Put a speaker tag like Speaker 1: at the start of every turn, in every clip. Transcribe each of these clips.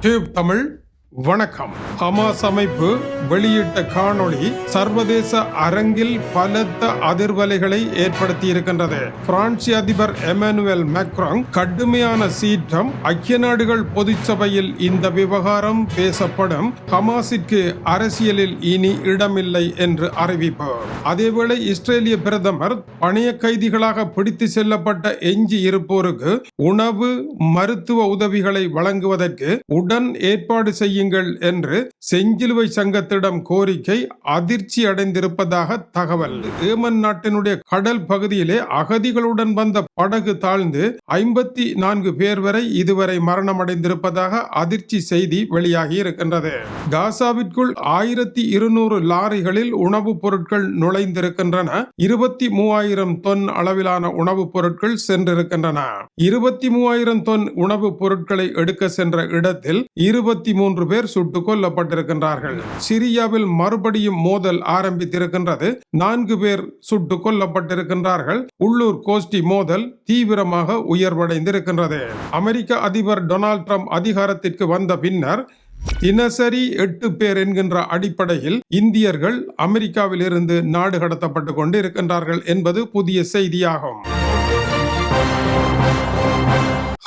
Speaker 1: Tube Tamil. வணக்கம். Hamas அமைப்பு வெளியிட்ட காணொளி சர்வதேச அரங்கில் பலத்த அதிர்வலைகளை ஏற்படுத்தி இருக்கின்றது பிரான்சி அதிபர் எமானுவேல் மேக்ராங் கடுமையான சீற்றம் ஐக்கிய நாடுகள் பொதுச்சபையில் இந்த விவகாரம் பேசப்படும். ஹமாஸிற்கு அரசியலில் இனி இடமில்லை என்று அறிவிப்பு. அதேவேளை இஸ்ரேலிய பிரதமர் பணைய கைதிகளாக பிடித்து செல்லப்பட்ட எஞ்சி இருப்போருக்கு உணவு மருத்துவ உதவிகளை வழங்குவதற்கு உடன் ஏற்பாடு செய்யுங்கள் என்று செஞ்சிலுவை சங்கத்திடம் கோரிக்கை அதிர்ச்சி அடைந்திருப்பதாக தகவல். ஏமன் நாட்டினுடைய கடல் பகுதியிலே அகதிகளுடன் வந்த படகு தாழ்ந்து ஐம்பத்தி நான்கு பேர் வரை இதுவரை மரணமடைந்திருப்பதாக அதிர்ச்சி செய்தி வெளியாகி இருக்கின்றது. காசாவிற்குள் ஆயிரத்தி இருநூறு லாரிகளில் உணவுப் பொருட்கள் நுழைந்திருக்கின்றன. இருபத்தி மூவாயிரம் தொன் அளவிலான உணவுப் பொருட்கள் சென்றிருக்கின்றன. இருபத்தி மூவாயிரம் தொன் உணவுப் பொருட்களை எடுக்க சென்ற இடத்தில் இருபத்தி மூன்று பேர் சுட்டுக் கொல்லப்பட்டிருக்கின்றார்கள். சிரியாவில் மறுபடியும் மோதல் ஆரம்பித்திருக்கின்றது. நான்கு பேர் சுட்டுக் கொல்லப்பட்டிருக்கின்றார்கள். உள்ளூர் கோஷ்டி மோதல் தீவிரமாக உயர்வடைந்திருக்கின்றது. அமெரிக்க அதிபர் டொனால்ட் ட்ரம்ப் அதிகாரத்திற்கு வந்த பின்னர் தினசரி எட்டு பேர் என்கின்ற அடிப்படையில் இந்தியர்கள் அமெரிக்காவில் இருந்து நாடு கடத்தப்பட்டு கொண்டு இருக்கின்றார்கள் என்பது புதிய செய்தியாகும்.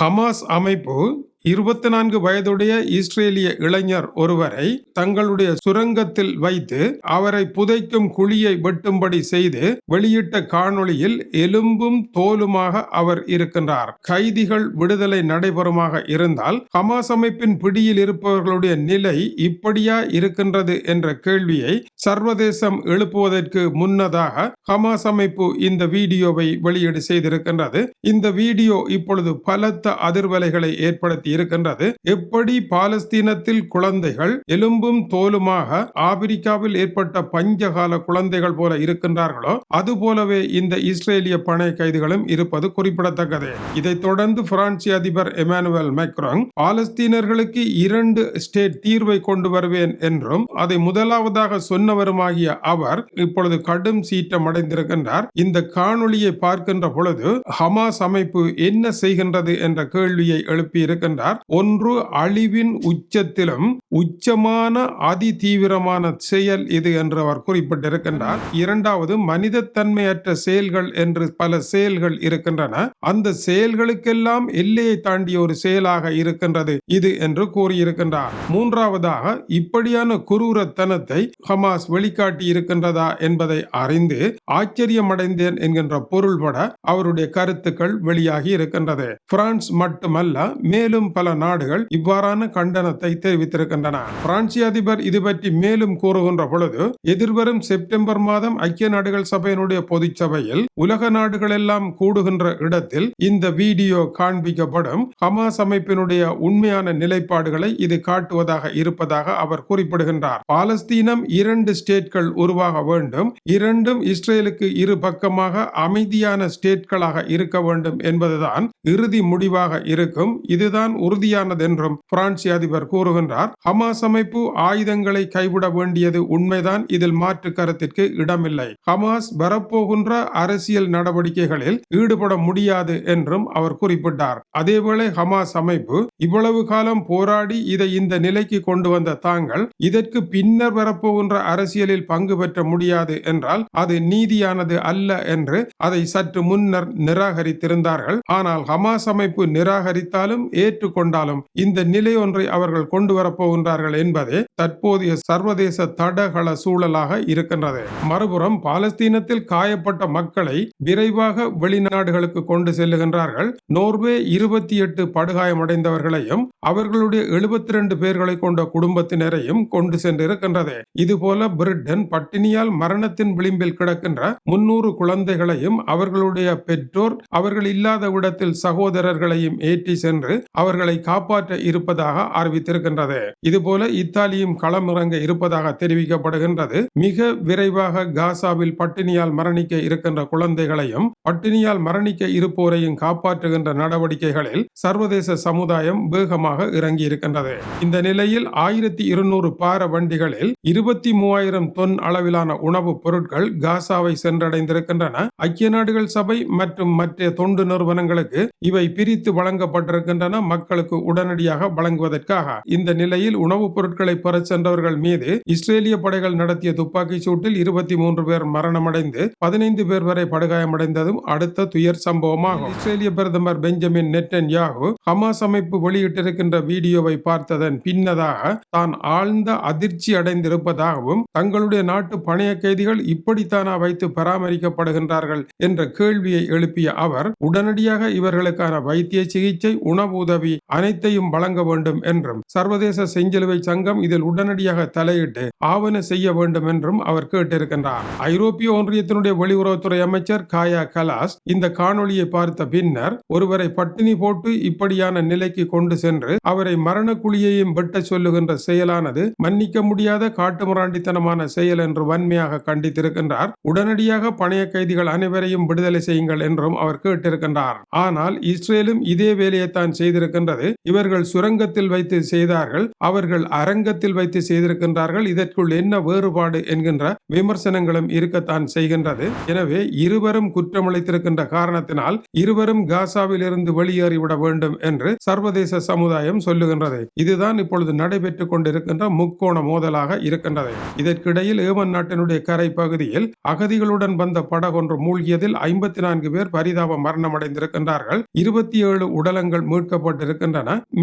Speaker 1: ஹமாஸ் அமைப்பு இருபத்தி நான்கு வயதுடைய இஸ்ரேலிய இளைஞர் ஒருவரை தங்களுடைய சுரங்கத்தில் வைத்து அவரை புதைக்கும் குழியை வெட்டும்படி செய்து வெளியிட்ட காணொளியில் எலும்பும் தோலுமாக அவர் இருக்கின்றார். கைதிகள் விடுதலை நடைபெறுமாக இருந்தால் ஹமாஸ் அமைப்பின் பிடியில் இருப்பவர்களுடைய நிலை இப்படியா இருக்கின்றது என்ற கேள்வியை சர்வதேசம் எழுப்புவதற்கு முன்னதாக ஹமாஸ் அமைப்பு இந்த வீடியோவை வெளியீடு செய்திருக்கின்றது. இந்த வீடியோ இப்பொழுது பலத்த அதிர்வலைகளை ஏற்படுத்தி இருக்கின்றது. எப்படி பாலஸ்தீனத்தில் குழந்தைகள் எலும்பும் தோலுமாக ஆப்பிரிக்காவில் ஏற்பட்ட பஞ்சகால குழந்தைகள் போல இருக்கின்றார்களோ அது போலவே இந்த இஸ்ரேலிய பணை கைதிகளும் இருப்பது குறிப்பிடத்தக்கது. இதைத் தொடர்ந்து பிரான்சி அதிபர் எமானுவல் மேக்ராங் பாலஸ்தீனர்களுக்கு இரண்டு ஸ்டேட் தீர்வை கொண்டு வருவேன் என்றும் அதை முதலாவதாக சொன்னவருமாகிய அவர் இப்பொழுது கடும் சீற்றம் அடைந்திருக்கின்றார். இந்த காணொளியை பார்க்கின்ற பொழுது ஹமாஸ் அமைப்பு என்ன செய்கின்றது என்ற கேள்வியை எழுப்பி இருக்கின்றார் ஒன்று அழிவின் உச்சத்திலும் உச்சமான அதி தீவிரமான செயல் இது என்று அவர் குறிப்பிட்டிருக்கின்றார். இரண்டாவது மனிதத்தன்மையற்ற செயல்கள் என்று பல செயல்கள் இருக்கின்றன. அந்த செயல்களுக்கெல்லாம் எல்லையை தாண்டிய ஒரு செயலாக இருக்கின்றது இது என்று கூறியிருக்கின்றார். மூன்றாவதாக இப்படியான குரூரத்தனத்தை ஹமாஸ் வெளிக்காட்டி இருக்கின்றதா என்பதை அறிந்து ஆச்சரியமடைந்தேன் என்கின்ற பொருள்பட அவருடைய கருத்துக்கள் வெளியாகி இருக்கின்றது. பிரான்ஸ் மட்டுமல்ல மேலும் பல நாடுகள் இவ்வாறான கண்டனத்தை தெரிவித்திருக்கின்றன. பிரான்சி அதிபர் இது பற்றி மேலும் கூறுகின்ற பொழுது எதிர்வரும் செப்டம்பர் மாதம் ஐக்கிய நாடுகள் சபையினுடைய பொதுச்சபையில் உலக நாடுகள் எல்லாம் கூடுகின்ற இடத்தில் இந்த வீடியோ காண்பிக்கப்படும். ஹமாஸ் அமைப்பினுடைய உண்மையான நிலைப்பாடுகளை இது காட்டுவதாக இருப்பதாக அவர் குறிப்பிடுகின்றார். பாலஸ்தீனம் இரண்டு ஸ்டேட்கள் உருவாக வேண்டும். இரண்டும் இஸ்ரேலுக்கு இரு பக்கமாக அமைதியான ஸ்டேட்களாக இருக்க வேண்டும் என்பதுதான் இறுதி முடிவாக இருக்கும். இதுதான் உறுதியானது என்றும் பிரான்சி அதிபர் கூறுகின்றார். ஹமாஸ் அமைப்பு ஆயுதங்களை கைவிட வேண்டியது உண்மைதான். இதில் மாற்று கருத்திற்கு இடமில்லை. ஹமாஸ் வரப்போகின்ற அரசியல் நடவடிக்கைகளில் ஈடுபட முடியாது என்றும் அவர் குறிப்பிட்டார். அதேவேளை ஹமாஸ் அமைப்பு இவ்வளவு காலம் போராடி இதை இந்த நிலைக்கு கொண்டு வந்த தாங்கள் இதற்கு பின்னர் வரப்போகின்ற அரசியலில் பங்கு பெற்ற முடியாது என்றால் அது நீதியானது அல்ல என்று அதை சற்று முன்னர் நிராகரித்திருந்தார்கள். ஆனால் ஹமாஸ் அமைப்பு நிராகரித்தாலும் ஏற்றுக்கொண்டாலும் இந்த நிலை ஒன்றை அவர்கள் கொண்டு வரப்போகின்றார்கள் என்பதே தற்போதைய சர்வதேச தடகள சூழலாக இருக்கின்றது. மறுபுறம் பாலஸ்தீனத்தில் காயப்பட்ட மக்களை விரைவாக வெளிநாடுகளுக்கு கொண்டு செல்லுகின்றார்கள். நோர்வே இருபத்தி எட்டு படுகாயமடைந்தவர்களையும் அவர்களுடைய எழுபத்தி ரெண்டு பேர்களை கொண்ட குடும்பத்தினரையும் கொண்டு சென்றிருக்கின்றது. இதுபோல பிரிட்டன் பட்டினியால் மரணத்தின் விளிம்பில் கிடக்கின்ற முன்னூறு குழந்தைகளையும் அவர்களுடைய பெற்றோர் அவர்கள் இல்லாத இடத்தில் சகோதரர்களையும் ஏற்றி சென்று அவர்கள் அவர்களை காப்பாற்ற இருப்பதாக அறிவித்திருக்கின்றது. இதுபோல இத்தாலியும் களமிறங்க இருப்பதாக தெரிவிக்கப்படுகின்றது. மிக விரைவாக காசாவில் பட்டினியால் மரணிக்க இருக்கின்ற குழந்தைகளையும் பட்டினியால் மரணிக்க இருப்போரையும் காப்பாற்றுகின்ற நடவடிக்கைகளில் சர்வதேச சமுதாயம் வேகமாக இறங்கி இருக்கின்றது இந்த நிலையில் ஆயிரத்தி இருநூறு பார வண்டிகளில் இருபத்தி மூவாயிரம் தொன் அளவிலான உணவுப் பொருட்கள் காசாவை சென்றடைந்திருக்கின்றன. ஐக்கிய நாடுகள் சபை மற்றும் மற்ற தொண்டு நிறுவனங்களுக்கு இவை பிரித்து வழங்கப்பட்டிருக்கின்றன. மக்கள் மக்களுக்கு உடனடியாக வழங்குவதற்காக. இந்த நிலையில் உணவுப் பொருட்களை பெறச் சென்றவர்கள் மீது இஸ்ரேலிய படைகள் நடத்திய துப்பாக்கிச் சூட்டில் இருபத்தி மூன்று பேர் மரணமடைந்து பதினைந்து பேர் வரை படுகாயமடைந்ததும் அடுத்த துயர் சம்பவமாகும். இஸ்ரேலிய பிரதமர் பெஞ்சமின் நெட்டன் யாகு ஹமாஸ் அமைப்பு வெளியிட்டிருக்கின்ற வீடியோவை பார்த்ததன் பின்னதாக தான் ஆழ்ந்த அதிர்ச்சி அடைந்திருப்பதாகவும் தங்களுடைய நாட்டு பணைய கைதிகள் இப்படித்தானா வைத்து பராமரிக்கப்படுகின்றார்கள் என்ற கேள்வியை எழுப்பிய அவர் உடனடியாக இவர்களுக்கான வைத்திய சிகிச்சை உணவு உதவி அனைத்தையும் வழங்க வேண்டும் என்றும் சர்வதேச செஞ்சிலுவை சங்கம் இதில் உடனடியாக தலையிட்டு ஆவண செய்ய வேண்டும் என்றும் அவர் கேட்டிருக்கின்றார். ஐரோப்பிய ஒன்றியத்தினுடைய வெளியுறவுத்துறை அமைச்சர் காயா கலாஸ் இந்த காணொளியை பார்த்த பின்னர் ஒருவரை பட்டினி போட்டு இப்படியான நிலைக்கு கொண்டு சென்று அவரை மரண குழியையும் வெட்ட சொல்லுகின்ற செயலானது மன்னிக்க முடியாத காட்டுமிராண்டித்தனமான செயல் என்று வன்மையாக கண்டித்திருக்கின்றார். உடனடியாக பணைய கைதிகள் அனைவரையும் விடுதலை செய்யுங்கள் என்றும் அவர் கேட்டிருக்கின்றார். ஆனால் இஸ்ரேலும் இதே வேலையைத்தான் செய்திருக்கின்றது. இவர்கள் சுரங்கத்தில் வைத்து செய்தார்கள் அவர்கள் அரங்கத்தில் வைத்து செய்திருக்கின்றார்கள் இதற்குள் என்ன வேறுபாடு என்கின்ற விமர்சனங்களும் இருக்கத்தான் செய்கின்றது. எனவே இருவரும் குற்றமளித்திருக்கின்ற காரணத்தினால் இருவரும் காசாவில் இருந்து வெளியேறிவிட வேண்டும் என்று சர்வதேச சமுதாயம் சொல்லுகின்றது. இதுதான் இப்பொழுது நடைபெற்றுக் கொண்டிருக்கின்ற முக்கோண மோதலாக இருக்கின்றது. இதற்கிடையில் ஏமன் நாட்டினுடைய கரை பகுதியில் அகதிகளுடன் வந்த படகொன்று மூழ்கியதில் ஐம்பத்தி நான்கு பேர் பரிதாப மரணமடைந்திருக்கின்றார்கள். இருபத்தி ஏழு உடலங்கள் மீட்கப்பட்டிருக்கின்றன.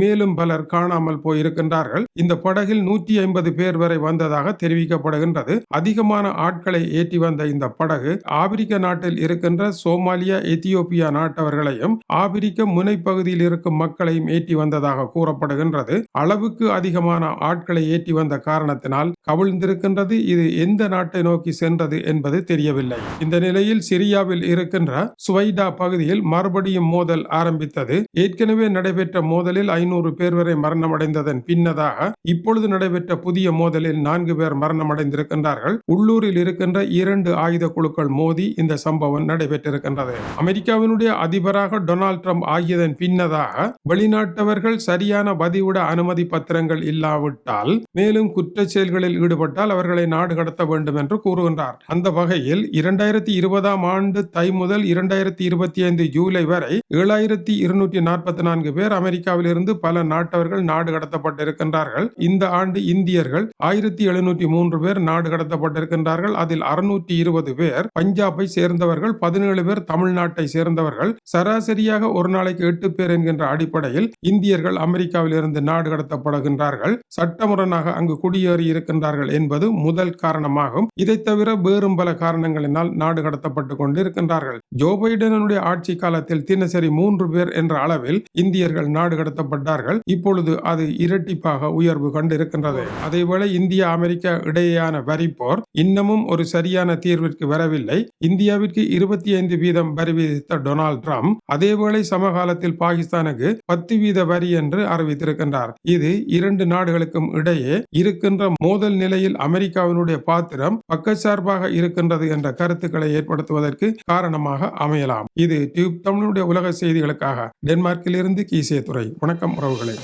Speaker 1: மேலும் பலர் காணாமல் போயிருக்கின்றார்கள். இந்த படகில் நூற்றி ஐம்பது பேர் வரை வந்ததாக தெரிவிக்கப்படுகின்றது. அதிகமான ஆட்களை ஏற்றி வந்த இந்த படகு ஆப்பிரிக்க நாட்டில் இருக்கின்ற சோமாலியா எத்தியோப்பியா நாட்டவர்களையும் ஆப்பிரிக்க முனைப்பகுதியில் இருக்கும் மக்களையும் ஏற்றி வந்ததாக கூறப்படுகின்றது. அளவுக்கு அதிகமான ஆட்களை ஏற்றி வந்த காரணத்தினால் கவிழ்ந்திருக்கின்றது இது எந்த நாட்டை நோக்கி சென்றது என்பது தெரியவில்லை. இந்த நிலையில் சிரியாவில் இருக்கின்ற சுவைடா பகுதியில் மறுபடியும் மோதல் ஆரம்பித்தது. ஏற்கனவே நடைபெற்ற மோதலில் ஐநூறு பேர் வரை மரணமடைந்ததன் பின்னதாக இப்பொழுது நடைபெற்ற புதிய மோதலில் நான்கு பேர் மரணமடைந்திருக்கின்றார்கள். உள்ளூரில் இருக்கின்ற இரண்டு ஆயுத குழுக்கள் மோதி இந்த சம்பவம் நடைபெற்றிருக்கின்றது. அமெரிக்காவினுடைய அதிபராக டொனால்ட் ட்ரம்ப் ஆகியதன் பின்னதாக வெளிநாட்டவர்கள் சரியான பதிவிட அனுமதி பத்திரங்கள் இல்லாவிட்டால் மேலும் குற்ற செயல்களில் ஈடுபட்டால் அவர்களை நாடு கடத்த வேண்டும் என்று கூறுகின்றார். அந்த வகையில் இரண்டாயிரத்தி இருபதாம் ஆண்டு தை முதல் இரண்டாயிரத்தி இருபத்தி ஐந்து ஜூலை வரை ஏழாயிரத்தி இருநூற்றி நாற்பத்தி நான்கு பேர் அமெரிக்காவில் இருந்து பல நாட்டவர்கள் நாடு கடத்தப்பட்டிருக்கின்றார்கள். இந்த ஆண்டு இந்தியர்கள் ஆயிரத்தி எழுநூற்றி மூன்று பேர் நாடு கடத்தப்பட்டிருக்கின்றார்கள். அதில் அறுநூற்றி இருபது பேர் பஞ்சாபை சேர்ந்தவர்கள் பதினேழு பேர் தமிழ்நாட்டை சேர்ந்தவர்கள். சராசரியாக ஒரு நாளைக்கு எட்டு பேர் என்கின்ற அடிப்படையில் இந்தியர்கள் அமெரிக்காவில் இருந்து நாடு கடத்தப்படுகின்றார்கள். சட்டமுரணாக அங்கு குடியேறி கொண்டார்கள் என்பது முதல் காரணமாகும். இதை தவிர வேறும் பல காரணங்களினால் நாடு கடத்தப்பட்டு கொண்டிருக்கின்றார்கள். ஜோ பைடனுடைய ஆட்சி காலத்தில் தினசரி மூன்று பேர் என்ற அளவில் இந்தியர்கள் நாடு கடத்தப்பட்டார்கள். இப்பொழுது அது இரட்டிப்பாக உயர்வு கண்டிருக்கின்றது. அதேவேளை இந்தியா அமெரிக்கா இடையேயான வரி போர் இன்னமும் ஒரு சரியான தீர்விற்கு வரவில்லை. இந்தியாவிற்கு இருபத்தி ஐந்து வீதம் வரி விதித்த டொனால்ட் ட்ரம்ப் அதேவேளை சமகாலத்தில் பாகிஸ்தானுக்கு பத்து வீத வரி என்று அறிவித்திருக்கின்றார். இது இரண்டு நாடுகளுக்கும் இடையே இருக்கின்ற மோதல் நிலையில் அமெரிக்காவினுடைய பாத்திரம் பக்கச்சார்பாக இருக்கின்றது என்ற கருத்துக்களை ஏற்படுத்துவதற்கு காரணமாக அமையலாம். இது டியூப் தமிழுடைய உலக செய்திகளுக்காக. டென்மார்க்கிலிருந்து கீசிய துறை. வணக்கம் உறவுகளே.